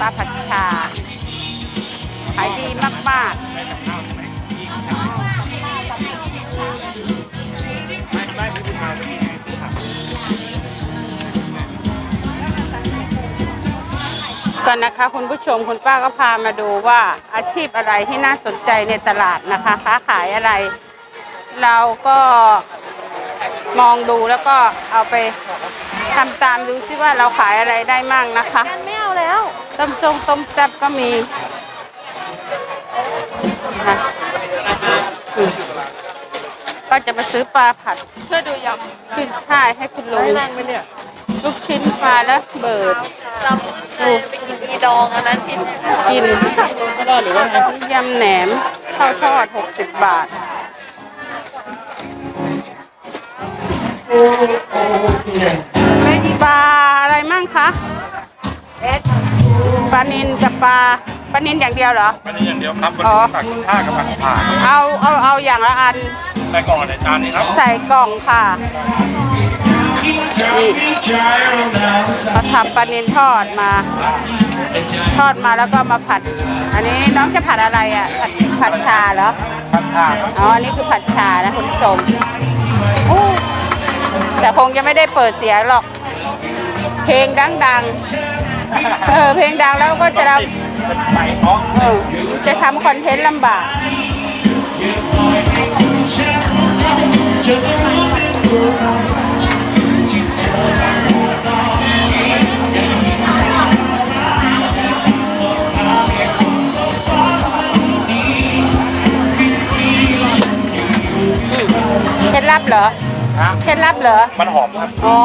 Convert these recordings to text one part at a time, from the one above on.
ปลาผัดชาขายดีมากๆก่อนนะคะคุณผู้ชมคุณป้าก็พามาดูว่าอาชีพอะไรที่น่าสนใจในตลาดนะคะค้าขายอะไร เราก็มองดูแล้วก็เอาไปทำตามดูซิว่าเราขายอะไรได้มั่งนะคะ กันไม่เอา แล้ว ต้มส้มต้มแซ่บก็มีนะอืมก็จะมาซื้อปลาผัดเพื่อดูยขึ้นช่ายให้คุณำลุงให้นั่งไปเนี่ยลูกชิ้นปลาและเบิดจำเลยไปกินอีดองอันนั้นกินกินก็ได้หรือว่าไงยำแหนมข้าวทอด60บาทป กับปลาปลานินอย่างเดียวเหรอ ไม่ได้อย่างเดียวครับมันอ๋อผักข้ากับผักผ่าเอาเอาเอาอย่างละอันในก่อนในจานนี้ครับใส่กล่องค่ะนี่เขาทำปลานินทอดมา ทอดมาแล้วก็มาผัด อันนี้น้องจะผัดอะไรอะผัดผัดชาเหรอ ผักผ่าครับอ๋ออันนี้คือผัดชานะคุณผู้ชมอู้แต่คงจะไม่ได้เปิดเสียงหรอก เพลงดังๆ เออเพลงดังแล้วก็จะเราเป็นใบท้องเออจะทำคอนเทนต์ลำบากเคล็ดลับเหรอ ฮะเคล็ดลับเหรอ มันหอมครับอ๋อ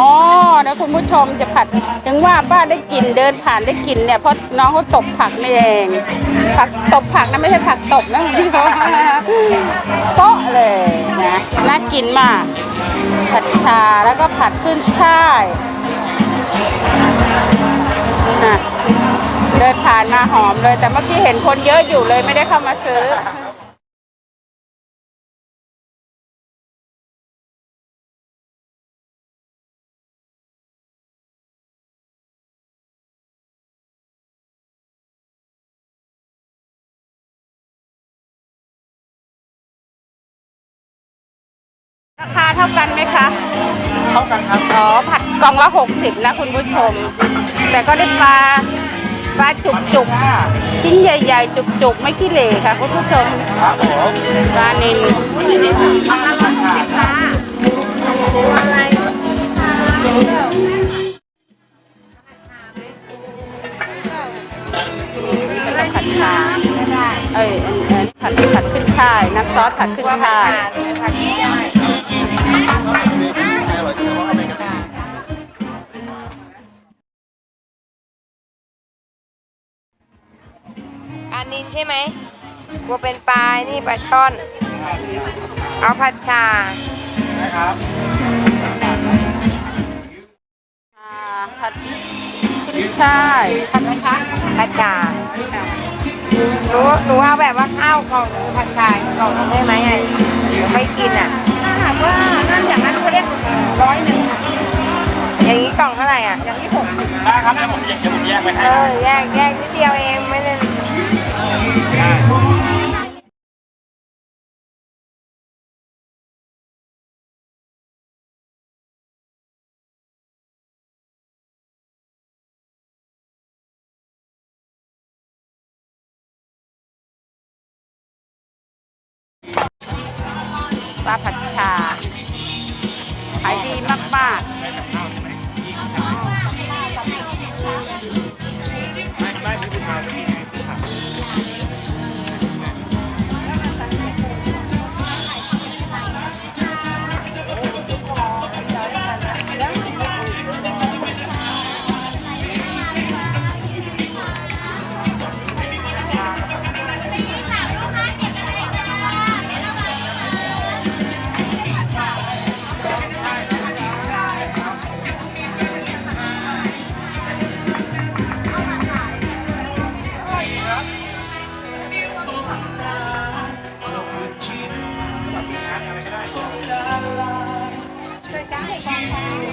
นะคุณผู้ชมจะผัดถึงว่าป้าได้กลิ่นเดินผ่านได้กลิ่นเนี่ยเพราะน้องเขาตบผักนี่เองผักตบผักนะไม่ใช่ผักตบนะคุณพี่เขาโป๊ะเลยนะน่ากินมาก ผัดชาแล้วก็ผัดขึ้นช่ายน่ะเดินผ่านมาหอมเลย แต่เมื่อกี้เห็นคนเยอะอยู่เลยไม่ได้เข้ามาซื้อ ราคาเท่ากันไหมคะ เท่ากันครับ อ๋อ ผัดกล่องละหกสิบนะคุณผู้ชม แต่ก็ได้ปลา ปลาจุกจุกๆชิ้นใหญ่ๆ จุกจุกๆไม่ขี้เหร่ค่ะคุณผู้ชมครับผมปลานินผัดชาเอ้ยอันนี้ผัดผัด ขึ้นช่ายน้ำซอสผัดขึ้นช่ายปลานินใช่ไหมกลัวเป็นปลา นี่ปลาช่อน เอาผัดชานะครับอ่าผัดขึ้นช่ายผัดไหมคะผัดชาหนูหนูเอาแบบว่าข้า วกล่องหนึ่งผัดชากล่องหนึงได้ไหมอะเดี๋ยวไม่กินอะถ้าหากว่านั่นอย่างนั้นเขาเรียกร้อยหนึ่งค่ะอย่างนี้กล่องเท่าไหร่อะอย่างนี้หกสิบได้ครับเดี๋ยวผมแยกเดี๋ยวผมแยกไปเอให้อแยกแยกนิดเดียวเองไม่ได้ป ลาผัดชา Bye.